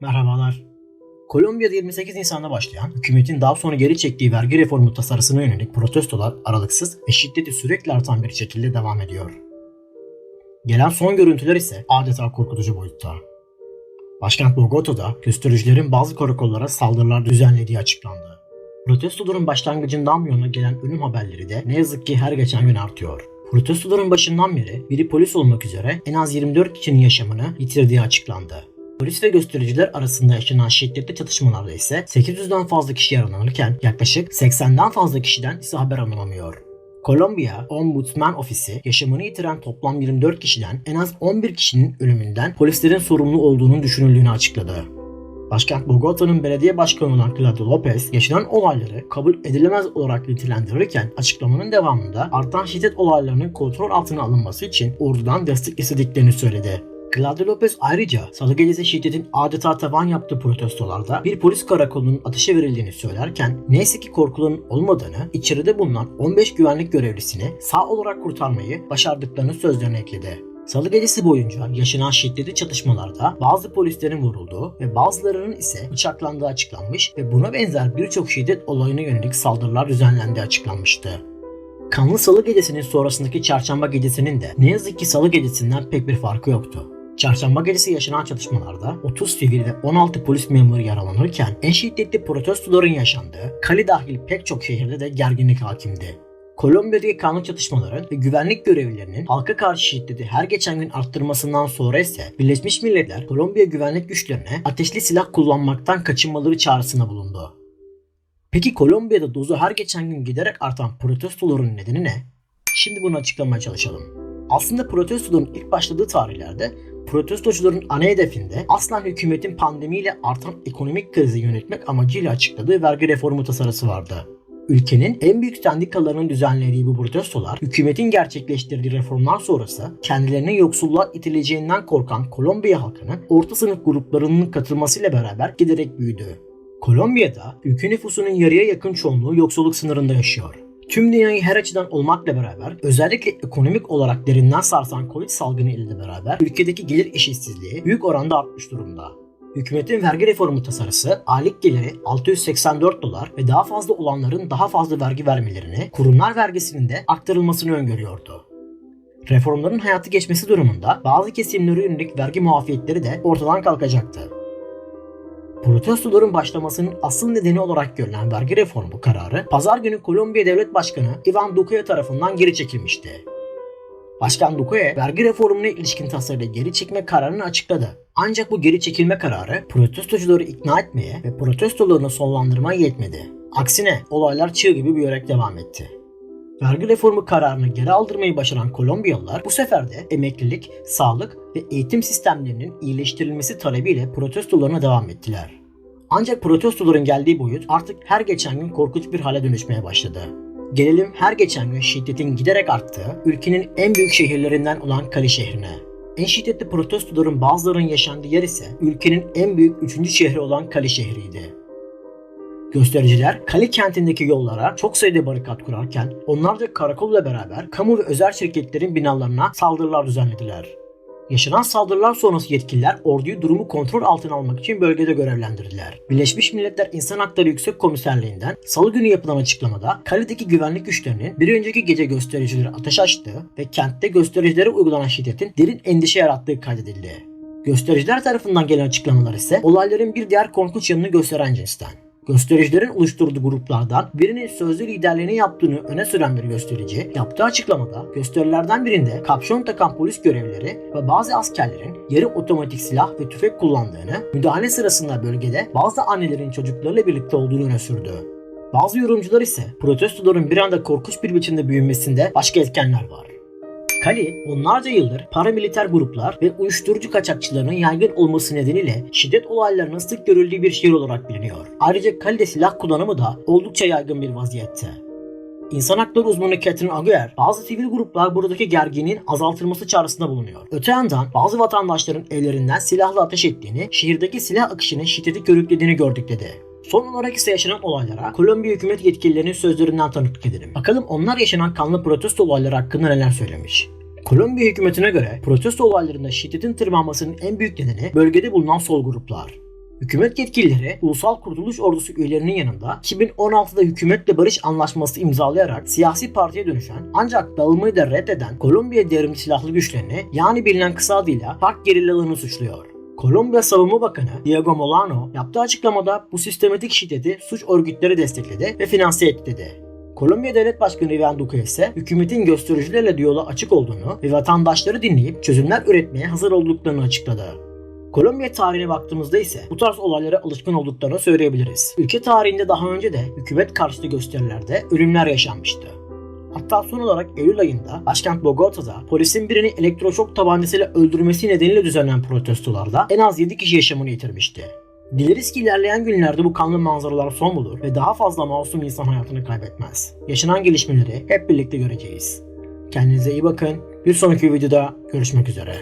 Merhabalar. Kolombiya'da 28 Nisan'da başlayan, hükümetin daha sonra geri çektiği vergi reformu tasarısına yönelik protestolar aralıksız ve şiddeti sürekli artan bir şekilde devam ediyor. Gelen son görüntüler ise adeta korkutucu boyutta. Başkent Bogota'da göstericilerin bazı karakollara saldırılar düzenlediği açıklandı. Protestoların başlangıcından bu yana gelen ölüm haberleri de ne yazık ki her geçen gün artıyor. Protestoların başından beri biri polis olmak üzere en az 24 kişinin yaşamını yitirdiği açıklandı. Polis ve göstericiler arasında yaşanan şiddetli çatışmalarda ise 800'den fazla kişi yaralanırken yaklaşık 80'den fazla kişiden ise haber alınamıyor. Kolombiya Ombudsman Ofisi yaşamını yitiren toplam 24 kişiden en az 11 kişinin ölümünden polislerin sorumlu olduğunu düşünüldüğünü açıkladı. Başkent Bogota'nın belediye başkanı olan Claudio Lopez yaşanan olayları kabul edilemez olarak nitelendirirken açıklamanın devamında artan şiddet olaylarının kontrol altına alınması için ordudan destek istediklerini söyledi. Claudio Lopez ayrıca salı gecesi şiddetin adeta tavan yaptığı protestolarda bir polis karakolunun ateşe verildiğini söylerken neyse ki korkuların olmadığını, içeride bulunan 15 güvenlik görevlisini sağ olarak kurtarmayı başardıklarını sözlerine ekledi. Salı gecesi boyunca yaşanan şiddetli çatışmalarda bazı polislerin vurulduğu ve bazılarının ise bıçaklandığı açıklanmış ve buna benzer birçok şiddet olayına yönelik saldırılar düzenlendiği açıklanmıştı. Kanlı Salı gecesinin sonrasındaki Çarşamba gecesinin de ne yazık ki Salı gecesinden pek bir farkı yoktu. Çarşamba gecesi yaşanan çatışmalarda 30 sivil ve 16 polis memuru yaralanırken en şiddetli protestoların yaşandığı Cali dahil pek çok şehirde de gerginlik hakimdi. Kolombiya'daki kanlı çatışmaların ve güvenlik görevlilerinin halka karşı şiddeti her geçen gün arttırmasından sonra ise Birleşmiş Milletler Kolombiya güvenlik güçlerine ateşli silah kullanmaktan kaçınmaları çağrısına bulundu. Peki Kolombiya'da dozu her geçen gün giderek artan protestoların nedeni ne? Şimdi bunu açıklamaya çalışalım. Aslında protestoların ilk başladığı tarihlerde protestocuların ana hedefinde aslen hükümetin pandemiyle artan ekonomik krizi yönetmek amacıyla açıkladığı vergi reformu tasarısı vardı. Ülkenin en büyük sendikalarının düzenlediği bu protestolar, hükümetin gerçekleştirdiği reformlar sonrası kendilerinin yoksulluğa itileceğinden korkan Kolombiya halkının orta sınıf gruplarının katılmasıyla beraber giderek büyüdü. Kolombiya'da ülke nüfusunun yarıya yakın çoğunluğu yoksulluk sınırında yaşıyor. Tüm dünyayı her açıdan olmakla beraber özellikle ekonomik olarak derinden sarsan Covid salgını ile beraber ülkedeki gelir eşitsizliği büyük oranda artmış durumda. Hükümetin vergi reformu tasarısı aylık geliri 684 dolar ve daha fazla olanların daha fazla vergi vermelerini, kurumlar vergisinin de aktarılmasını öngörüyordu. Reformların hayatı geçmesi durumunda bazı kesimlere yönelik vergi muafiyetleri de ortadan kalkacaktı. Protestoların başlamasının asıl nedeni olarak görülen vergi reformu kararı pazar günü Kolombiya Devlet Başkanı Ivan Duque tarafından geri çekilmişti. Başkan Duque vergi reformuna ilişkin tasarıyla geri çekme kararını açıkladı. Ancak bu geri çekilme kararı protestocuları ikna etmeye ve protestolarını sonlandırmaya yetmedi. Aksine olaylar çığ gibi büyüyerek devam etti. Vergi reformu kararını geri aldırmayı başaran Kolombiyalılar bu sefer de emeklilik, sağlık ve eğitim sistemlerinin iyileştirilmesi talebiyle protestolarına devam ettiler. Ancak protestoların geldiği boyut artık her geçen gün korkunç bir hale dönüşmeye başladı. Gelelim her geçen gün şiddetin giderek arttığı ülkenin en büyük şehirlerinden olan Cali şehrine. En şiddetli protestoların bazılarının yaşandığı yer ise ülkenin en büyük üçüncü şehri olan Cali şehriydi. Göstericiler Cali kentindeki yollara çok sayıda barikat kurarken onlarca karakolla beraber kamu ve özel şirketlerin binalarına saldırılar düzenlediler. Yaşanan saldırılar sonrası yetkililer orduyu durumu kontrol altına almak için bölgede görevlendirdiler. Birleşmiş Milletler İnsan Hakları Yüksek Komiserliğinden salı günü yapılan açıklamada Kale'deki güvenlik güçlerinin bir önceki gece göstericilere ateş açtığı ve kentte göstericilere uygulanan şiddetin derin endişe yarattığı kaydedildi. Göstericiler tarafından gelen açıklamalar ise olayların bir diğer korkunç yanını gösteren cinsten. Göstericilerin oluşturduğu gruplardan birinin sözlü liderliğini yaptığını öne süren bir gösterici yaptığı açıklamada gösterilerden birinde kapşon takan polis görevlileri ve bazı askerlerin yarı otomatik silah ve tüfek kullandığını, müdahale sırasında bölgede bazı annelerin çocuklarıyla birlikte olduğunu öne sürdü. Bazı yorumcular ise protestoların bir anda korkunç bir biçimde büyümesinde başka etkenler var. Kali onlarca yıldır paramiliter gruplar ve uyuşturucu kaçakçılarının yaygın olması nedeniyle şiddet olaylarının sık görüldüğü bir şehir olarak biliniyor. Ayrıca Kali'de silah kullanımı da oldukça yaygın bir vaziyette. İnsan hakları uzmanı Catherine Aguiar, bazı sivil gruplar buradaki gerginliğin azaltılması çağrısında bulunuyor. Öte yandan bazı vatandaşların evlerinden silahla ateş ettiğini, şehirdeki silah akışının şiddeti körüklediğini gördük dedi. Son olarak ise yaşanan olaylara Kolombiya hükümet yetkililerinin sözlerinden tanıklık edelim. Bakalım onlar yaşanan kanlı protesto olayları hakkında neler söylemiş. Kolombiya hükümetine göre protesto olaylarında şiddetin tırmanmasının en büyük nedeni bölgede bulunan sol gruplar. Hükümet yetkilileri Ulusal Kurtuluş Ordusu üyelerinin yanında 2016'da hükümetle barış anlaşması imzalayarak siyasi partiye dönüşen ancak dağılmayı da reddeden Kolombiya devrimci silahlı güçlerini yani bilinen kısa adıyla FARC gerillalarını suçluyor. Kolombiya Savunma Bakanı Diego Molano yaptığı açıklamada bu sistematik şiddeti suç örgütleri destekledi ve finanse etti dedi. Kolombiya Devlet Başkanı Ivan Duque ise hükümetin göstericilerle diyaloğa açık olduğunu ve vatandaşları dinleyip çözümler üretmeye hazır olduklarını açıkladı. Kolombiya tarihine baktığımızda ise bu tarz olaylara alışkın olduklarını söyleyebiliriz. Ülke tarihinde daha önce de hükümet karşıtı gösterilerde ölümler yaşanmıştı. Hatta son olarak Eylül ayında başkent Bogota'da polisin birini elektroşok tabancasıyla öldürmesi nedeniyle düzenlenen protestolarda en az 7 kişi yaşamını yitirmişti. Dileriz ki ilerleyen günlerde bu kanlı manzaralar son bulur ve daha fazla masum insan hayatını kaybetmez. Yaşanan gelişmeleri hep birlikte göreceğiz. Kendinize iyi bakın. Bir sonraki videoda görüşmek üzere.